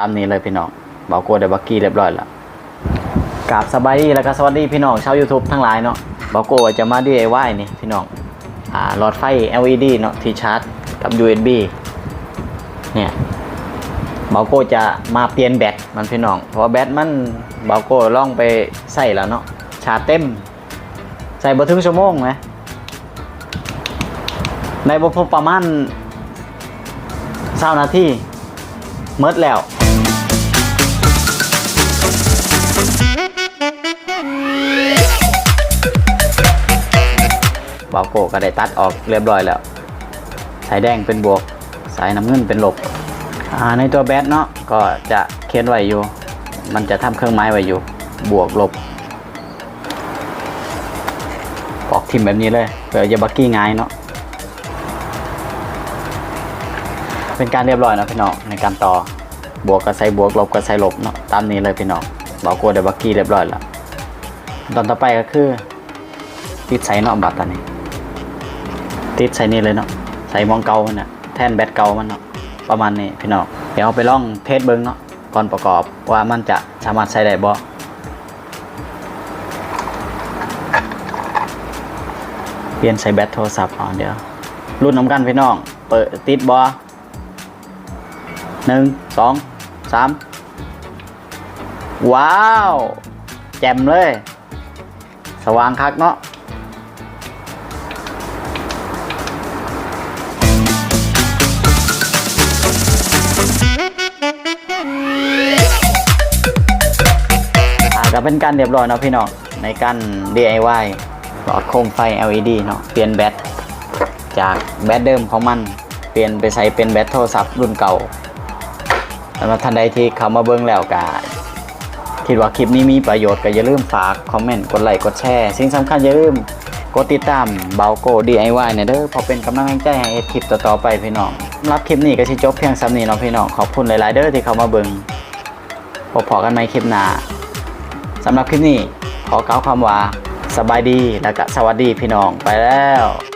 ตามนี้เลยพี่น้องเบาโกได้บักกี้เรียบร้อยแล้วกราบสบายดีแล้วก็สวัสดีพี่น้องชาว YouTube ทั้งหลายเนาะเบาโกว่าจะมา DIY นี่พี่น้องอ่าหลอดไฟ LED เนาะที่ชาร์จกับ USB เนี่ยเบาโกจะมาเปลี่ยนแบตมันพี่น้องเพราะว่าแบตมันเบาโกล่องไปใส่แล้วเนาะชาร์จเต็ม ใส่บ่ถึงชั่วโมงไหมในบ่พอประมาณ20นาทีเมิดแล้ว เบาโกก็ได้ตัดออกเรียบร้อยแล้ว สายแดงเป็นบวก สายน้ำเงินเป็นลบในตัวแบตเนาะก็จะเขียนไว้อยู่ มันจะทำเครื่องไม้ไว้อยู่ บวกลบปอกทิมแบบนี้เลยเพื่อจะบักกี้ง่ายเนาะเป็นการเรียบร้อยนะพี่น้องในการต่อบวกกับใส่บวกลบกับใส่ลบเนาะตามนี้เลยพี่น้องเบาโกได้บักกี้เรียบร้อยแล้วตอนต่อไปก็คือติดใส่เนาะบัตรตอนนี้ ติดใส่นี่เลยเนาะใส่มองเก่ามันน่ะแทนแบตเก่ามันเนาะประมาณนี้พี่น้องเดี๋ยวเอาไปลองเทสเบิ้งเนาะก่อนประกอบว่ามันจะสามารถใช้ได้บ่เปลี่ยนใส่แบตโทรศัพท์อ๋อเดี๋ยวรุ่นน้ำกันพี่น้อง เปิดติดบ่หนึ่งสองสามว้าว แจ่มเลย สว่างคักเนาะ ก็เป็นการเรียบร้อยเนาะพี่น้องในการ DIY หลอดโคมไฟ LED เนาะเปลี่ยนแบตจากแบตเดิมของมันเปลี่ยนไปใส่เป็นแบตโทรศัพท์รุ่นเก่าสำหรับท่านใดที่เข้ามาเบิ่งแล้วก็คิดว่าคลิปนี้มีประโยชน์ก็อย่าลืมฝากคอมเมนต์กดไลค์กดแชร์สิ่งสำคัญอย่าลืมกดติดตามเบาโก DIY เนี่ยเด้อพอเป็นกำลังใจให้คลิปต่อๆไปพี่น้องรับคลิปนี้ก็สิจบเพียงซ้ำนี้เนาะพี่น้องขอบคุณหลายๆเด้อที่เข้ามาเบิ่งพบพอกันใหมคลิปหน้า สำหรับคลิปนี้ขอกล่าวคำว่าสบายดีและก็สวัสดีพี่น้องไปแล้ว